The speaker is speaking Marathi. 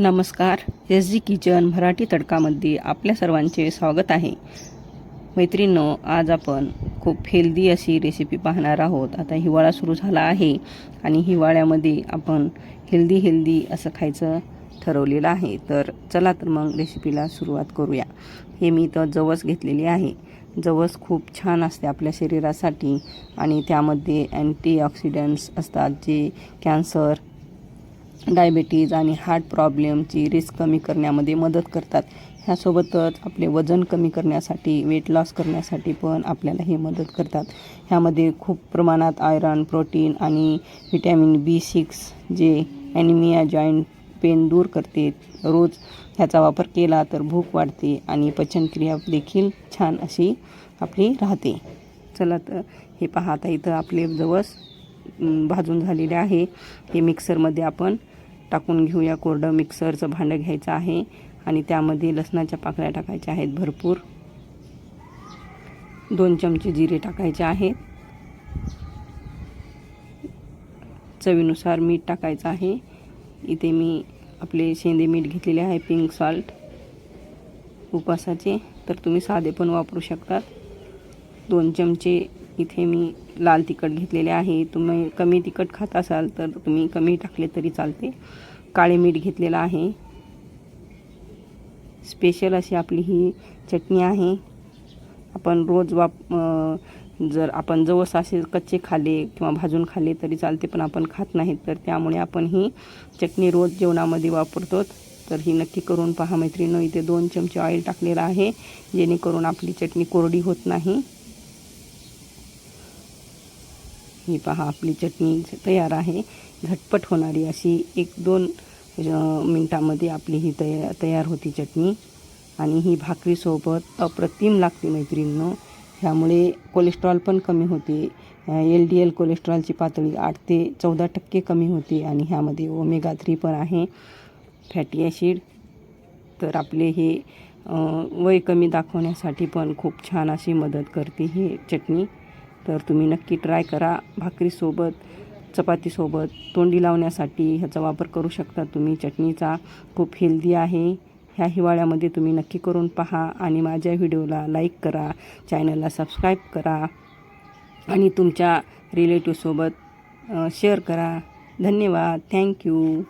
नमस्कार. एस जी किचन मराठी तडकामध्ये आपल्या सर्वांचे स्वागत आहे. मैत्रिणींनो आज आपण खूप हेल्दी अशी रेसिपी पाहणार आहोत. आता हिवाळा सुरू झाला आहे आणि हिवाळ्यामध्ये आपण हेल्दी हेल्दी असं खायचं ठरवलेलं आहे. तर चला तर मग रेसिपीला सुरुवात करूया. हे मी तर जवस घेतलेली आहे. जवस खूप छान असते आपल्या शरीरासाठी आणि त्यामध्ये अँटीऑक्सिडंट्स असतात जे कॅन्सर डायबेटीज आणि हार्ट प्रॉब्लेमची रिस्क कमी करण्यामध्ये मदत करतात. ह्यासोबतच आपले वजन कमी करण्यासाठी वेट लॉस करण्यासाठी पण आपल्याला हे मदत करतात. ह्यामध्ये खूप प्रमाणात आयरन प्रोटीन आणि व्हिटॅमिन बी सिक्स जे ॲनिमिया जॉईंट पेन दूर करते. रोज ह्याचा वापर केला तर भूक वाढते आणि पचनक्रिया देखील छान अशी आपली राहते. चला तर हे पाहता इथं आपले जवस भाजून झालेले आहे. हे मिक्सरमध्ये आपण टाकून घेऊया. कोरडं मिक्सरचं भांडं घ्यायचं आहे आणि त्यामध्ये लसणाच्या पाकळ्या टाकायच्या आहेत भरपूर. दोन चमचे जिरे टाकायचे आहेत. चवीनुसार मीठ टाकायचं आहे. इथे मी आपले शेंदे मीठ घेतलेले आहे पिंक सॉल्ट उपासाचे. तर तुम्ही साधे पण वापरू शकतात. दोन चमचे इथे मी लाल तिखट घेतलेले आहे. तुम्ही कमी तिखट खात असाल तर तुम्ही कमी टाकले तरी चालते. काळे मीठ घेतलेलं आहे. स्पेशल अशी आपली ही चटणी आहे. आपण रोज वाप जर आपण जवस असे कच्चे खाले किंवा भाजून खाले तरी चालते पण आपण खात नाहीत. तर त्यामुळे आपण ही चटणी रोज जेवणामध्ये वापरतो. तर ही नक्की करून पहा मैत्रिणी इथे दोन चमचे ऑइल टाकलेलं आहे जेणेकरून आपली चटणी कोरडी होत नाही. ही पहा आपली चटणी तयार आहे. झटपट होणारी अशी एक दोन मिनटामध्ये आपली ही तया तयार होती चटणी. आणि ही भाकरीसोबत अप्रतिम लागते मैत्रिणींनो. ह्यामुळे कोलेस्ट्रॉल पण कमी होते. एल डी एल कोलेस्ट्रॉलची पातळी आठ ते चौदा टक्के कमी होते आणि ह्यामध्ये ओमेगा थ्री पण आहे. Fatty acid. तर आपले हे वय कमी दाखवण्यासाठी पण खूप छान अशी मदत करते ही चटणी. तर तुम्ही नक्की ट्राय करा. भाकरीसोबत चपातीसोबत तोंडी लावण्यासाठी ह्याचा वापर करू शकता तुम्ही. चटणीचा खूप हेल्दी आहे. ह्या हिवाळ्यामध्ये तुम्ही नक्की करून पहा आणि माझ्या व्हिडिओला लाईक करा. चॅनलला सबस्क्राईब करा आणि तुमच्या रिलेटिव्हसोबत शेअर करा. धन्यवाद. थँक्यू